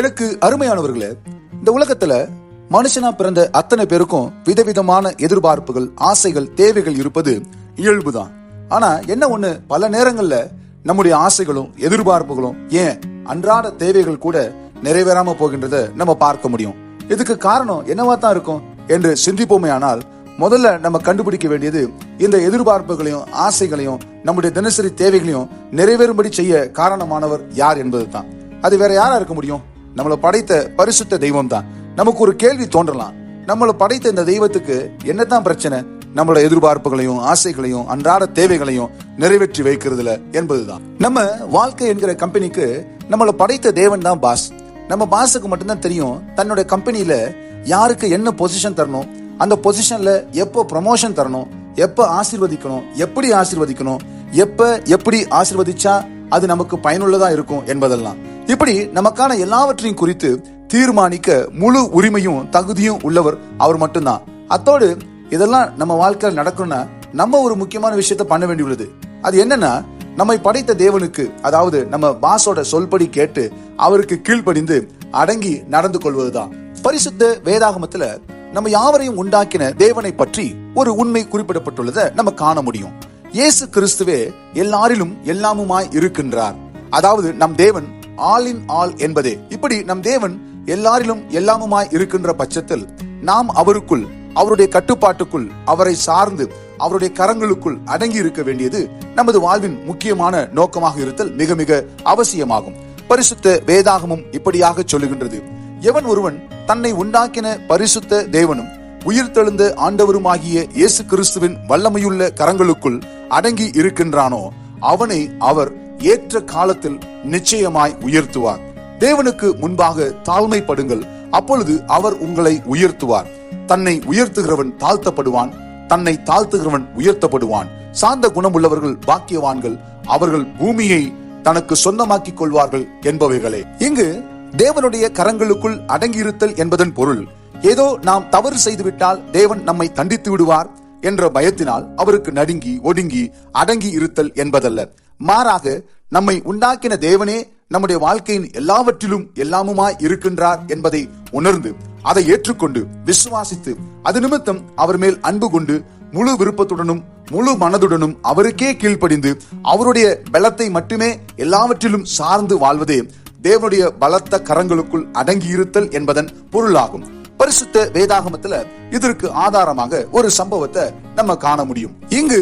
எனக்கு அருமையானவர்களே இந்த உலகத்துல மனுஷனா பிறந்த அத்தனை பேருக்கும் விதவிதமான எதிர்பார்ப்புகள் ஆசைகள் தேவைகள் இருப்பது இயல்புதான். ஆனா என்ன ஒண்ணு பல நேரங்கள்ல நம்முடைய ஆசைகளும் எதிர்பார்ப்புகளும் ஏன் அன்றாட தேவைகள் கூட நிறைவேறாம போகின்றத நம்ம பார்க்க முடியும். இதுக்கு காரணம் என்னவா தான் இருக்கும் என்று சிந்திப்போமே ஆனால் முதல்ல நம்ம கண்டுபிடிக்க வேண்டியது இந்த எதிர்பார்ப்புகளையும் ஆசைகளையும் நம்முடைய தினசரி தேவைகளையும் நிறைவேறும்படி செய்ய காரணமானவர் யார் என்பது தான் அது வேற யாரா இருக்க முடியும்? நம்மளை படைத்த பரிசுத்த தெய்வம் தான் நமக்கு ஒரு கேள்வி தோன்றலாம். நம்மளை படைத்த இந்த தெய்வத்துக்கு என்னதான் பிரச்சனை? நம்மளோட எதிர்பார்ப்புகளையும் ஆசைகளையும் அன்றாட தேவைகளையும் நிறைவேற்றி வைக்கிறதுல என்பதுதான். நம்ம வாழ்க்கை என்கிற கம்பெனிக்கு நம்மளை படைத்த தேவன் தான் பாஸ். நம்ம பாஸுக்கு மட்டும்தான் தெரியும் தன்னோட கம்பெனியில யாருக்கு என்ன பொசிஷன் தரணும்? அந்த பொசிஷன்ல எப்போ ப்ரமோஷன் தரணும்? எப்போ ஆசீர்வதிக்கணும்? எப்படி ஆசீர்வதிக்கணும்? எப்ப எப்படி ஆசீர்வதிச்சா அது நமக்கு பயனுள்ளதா இருக்கும் என்பதெல்லாம். இப்படி நமக்கான எல்லாவற்றையும் குறித்து தீர்மானிக்க முழு உரிமையும் தகுதியும் உள்ளவர் அவர் மட்டும்தான். அத்தோடு இதெல்லாம் நம்ம வாழ்க்கையில் நடக்கணும்னா நம்ம ஒரு முக்கியமான விஷயத்த பண்ண வேண்டியுள்ளது. அது என்னன்னா நம்மை படைத்த தேவனுக்கு அதாவது நம்ம பாஸோட சொல்படி கேட்டு அவருக்கு கீழ்ப்படிந்து அடங்கி நடந்து கொள்வதுதான். பரிசுத்த வேதாகமத்துல நம்ம யாவரையும் உண்டாக்கின தேவனை பற்றி ஒரு உண்மை குறிப்பிடப்பட்டுள்ளதை நம்ம காண முடியும். இயேசு கிறிஸ்துவே எல்லாரிலும் எல்லாமுமாய் இருக்கின்றார். அதாவது நம் தேவன் ஆல் இன் ஆல் என்பதே. இப்படி நம் தேவன் எல்லாரிலும் எல்லாமுமாய் இருக்கின்ற பட்சத்தில் நாம் அவருக்குள் அவருடைய கட்டுப்பாட்டுக்குள் அவரை சார்ந்து அவருடைய கரங்களுக்குள் அடங்கி இருக்க வேண்டியது நமது வாழ்வின் முக்கியமான நோக்கமாக இருத்தல் மிக மிக அவசியமாகும். பரிசுத்த வேதாகமும் இப்படியாக சொல்லுகின்றது. எவன் ஒருவன் தன்னை உண்டாக்கின பரிசுத்த தேவனும் உயிர்த்தெழுந்த ஆண்டவருமாகிய இயேசு கிறிஸ்துவின் வல்லமையுள்ள கரங்களுக்குள் அடங்கி இருக்கின்றானோ அவனை அவர் ஏற்ற காலத்தில் நிச்சயமாய் உயர்த்துவார். தேவனுக்கு முன்பாக தாழ்மைப்படுங்கள் அப்பொழுது அவர் உங்களை உயர்த்துவார். தன்னை உயர்த்துகிறவன் தாழ்த்தப்படுவான் தன்னை தாழ்த்துகிறவன் உயர்த்தப்படுவான். சார்ந்த குணமுள்ளவர்கள் பாக்கியவான்கள் அவர்கள் பூமியை தனக்கு சொந்தமாக்கிக் கொள்வார்கள் என்பவைகளே. இங்கு தேவனுடைய கரங்களுக்குள் அடங்கியிருத்தல் என்பதன் பொருள் ஏதோ நாம் தவறு செய்துவிட்டால் தேவன் நம்மை தண்டித்து விடுவார் என்ற பயத்தினால் அவருக்கு நடுங்கி ஒடுங்கி அடங்கி இருத்தல் என்பதல்ல. மாறாக நம்மை உண்டாக்கின தேவனே நம்முடைய வாழ்க்கையின் எல்லாவற்றிலும் எல்லாமுமாய் இருக்கின்றார் என்பதை உணர்ந்து அதை ஏற்றுக்கொண்டு விசுவாசித்து அது நிமித்தம் அவர் மேல் அன்பு கொண்டு முழு விருப்பத்துடனும் முழு மனதுடனும் அவருக்கே கீழ்ப்படிந்து அவருடைய பலத்தை மட்டுமே எல்லாவற்றிலும் சார்ந்து வாழ்வதே தேவனுடைய பலத்த கரங்களுக்குள் அடங்கியிருத்தல் என்பதன் பொருளாகும். பரிசுத்த வேதாகமத்துல இதற்கு ஆதாரமாக ஒரு சம்பவத்தை நம்ம காண முடியும். இங்கு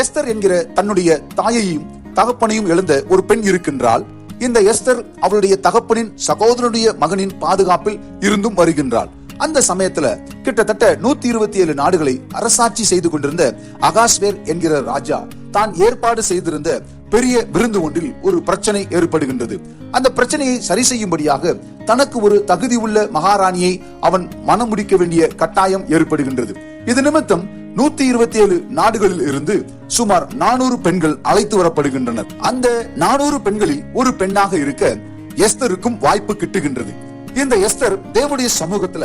எஸ்தர் என்கிற தன்னுடைய தாயையும் தகப்பனையும் எழுந்த ஒரு பெண் இருக்கின்றால் இந்த எஸ்தர் அவளுடைய தகப்பனின் சகோதரனுடைய மகனின் பாதுகாப்பில் இருந்தும் வருகின்றாள். அந்த சமயத்துல கிட்டத்தட்ட நூத்தி இருபத்தி ஏழு நாடுகளை அரசாட்சி செய்து கொண்டிருந்த அகாஸ்வேர் என்கிற ராஜா தான் ஏற்பாடு செய்திருந்த பெரிய விருந்து ஒன்றில் ஒரு பிரச்சனை ஏற்படுகின்றது. அந்த பிரச்சனையை சரி செய்யும்படியாக தனக்கு ஒரு தகுதி உள்ள மகாராணியை அவன் மனம் முடிக்க வேண்டிய கட்டாயம் ஏற்படுகின்றது. இது நிமித்தம் நூத்தி இருபத்தி ஏழு நாடுகளில் இருந்து சுமார் நானூறு பெண்கள் அழைத்து வரப்படுகின்றனர். அந்த நானூறு பெண்களில் ஒரு பெண்ணாக இருக்க எஸ்தருக்கும் வாய்ப்பு கிட்டுகின்றது. இந்த எஸ்தர் தேவனுடைய சமூகத்துல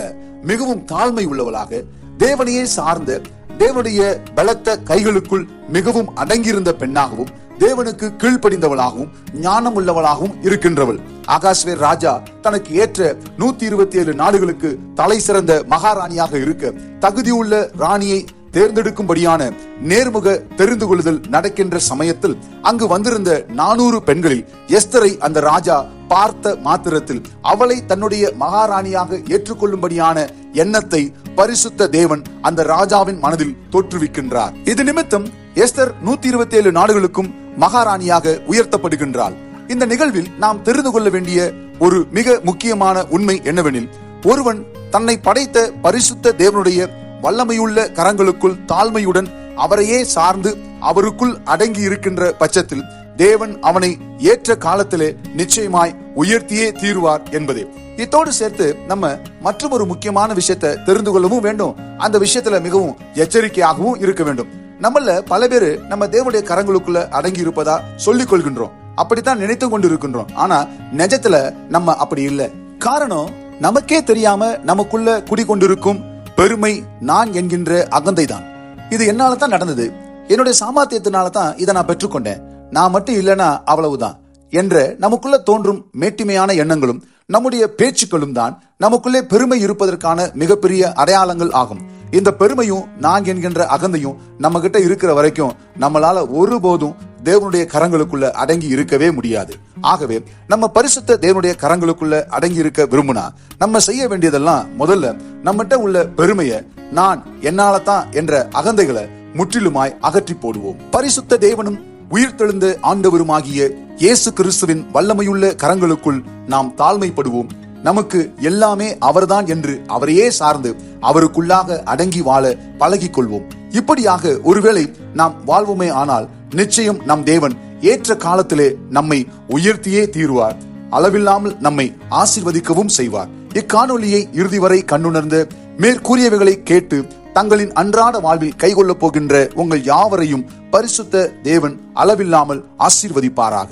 மிகவும் தாழ்மை உள்ளவளாக தேவனையே சார்ந்த தேவனுடைய பலத்த கைகளுக்குள் மிகவும் அடங்கியிருந்த பெண்ணாகவும் தேவனுக்கு கீழ்ப்படிந்தவளாகவும் ஞானம் உள்ளவளாகவும் இருக்கின்றவள். ஆகாஷ்வேர் ராஜா தனக்கு ஏற்ற நூத்தி இருபத்தி ஏழு நாடுகளுக்கு தலை சிறந்த மகாராணியாக இருக்க தகுதியுள்ள ராணியை தேர்ந்தெடுக்கும்படியான நேர்முக தெரிந்து கொள்ளுதல் நடக்கின்ற சமயத்தில் அங்கு வந்திருந்த நானூறு பெண்களில் எஸ்தரை அந்த ராஜா பார்த்த மாத்திரத்தில் அவளை தன்னுடைய மகாராணியாக ஏற்றுக்கொள்ளும்படியான எண்ணத்தை பரிசுத்த தேவன் அந்த ராஜாவின் மனதில் தோற்றுவிக்கின்றார். இது நிமித்தம் எஸ்தர் நூத்தி இருபத்தி ஏழு நாடுகளுக்கும் மகாராணியாக உயர்த்தப்படுகின்றாள். இந்த நிகழ்வில் நாம் தெரிந்து கொள்ள வேண்டிய ஒரு மிக முக்கியமான உண்மை என்னவெனில் ஒருவன் தன்னை படைத்த பரிசுத்த தேவனுடைய வல்லமையுள்ள கரங்களுக்குள் தாழ்மையுடன் அவரையே சார்ந்து அவருக்குள் அடங்கி இருக்கின்ற பட்சத்தில் தேவன் அவனை ஏற்ற காலத்திலே நிச்சயமாய் உயர்த்தியே தீருவார் என்பதே. இத்தோடு சேர்த்து நம்ம மற்றும் ஒரு முக்கியமான விஷயத்தை தெரிந்து கொள்ளவும் வேண்டும். அந்த விஷயத்துல மிகவும் எச்சரிக்கையாகவும் இருக்க வேண்டும். நம்மள பல பேரு நம்ம தேவனுடைய கரங்களுக்குள்ள அடங்கி இருப்பதா சொல்லிக் கொள்கின்றோம். அப்படித்தான் நினைத்து கொண்டு இருக்கின்றோம் ஆனா நிஜத்துல நம்ம அப்படி இல்லை. காரணம் நமக்கே தெரியாம நமக்குள்ள குடிகொண்டிருக்கும் பெருமை நான் என்கின்ற அகந்தை தான் இது என்னால தான் நடந்தது. என்னுடைய சாமர்த்தியத்தினால தான் இதை நான் பெற்றுக்கொண்டேன். நான் மட்டும் இல்லைன்னா அவ்வளவுதான். என்ற நமக்குள்ள தோன்றும் மேட்டிமையான எண்ணங்களும் நம்முடைய பேச்சுக்களும் தான் நமக்குள்ளே பெருமை இருப்பதற்கான மிகப்பெரிய அடையாளங்கள் ஆகும். இந்த பெருமையும் நான் என்கின்ற அகந்தையும் நம்ம கிட்ட இருக்கிற வரைக்கும் நம்மளால ஒருபோதும் தேவனுடைய கரங்களுக்குள்ள அடங்கி இருக்கவே முடியாது. ஆகவே நம்ம பரிசுத்த தேவனுடைய கரங்களுக்குள்ள அடங்கி இருக்க விரும்புனா நம்ம செய்ய வேண்டியதெல்லாம் முதல்ல நம்மகிட்ட உள்ள பெருமையை நான் என்னால தான் என்ற அகந்தைகளை முற்றிலுமாய் அகற்றி போடுவோம். பரிசுத்த தேவனும் உயிர்த்தெழுந்த ஆண்டவருமாகிய இயேசு கிறிஸ்துவின் வல்லமையுள்ள கரங்களுக்குள் நாம் தாழ்மைப்படுவோம். நமக்கு எல்லாமே அவர்தான் என்று அவரையே சார்ந்து அவருக்குள்ளாக அடங்கி வாழ பழகிக் கொள்வோம் இப்படியாக ஒருவேளை நாம் வாழ்வோமே ஆனால் நிச்சயம் நம் தேவன் ஏற்ற காலத்திலே நம்மை உயர்த்தியே தீருவார். அளவில்லாமல் நம்மை ஆசிர்வதிக்கவும் செய்வார். இக்காணொலியை இறுதி வரை கண்ணுணர்ந்து மேற்கூறியவைகளை கேட்டு தங்களின் அன்றாட வாழ்வில் கைகொள்ளப் போகின்ற உங்கள் யாவரையும் பரிசுத்த தேவன் அளவில்லாமல் ஆசீர்வதிப்பாராக.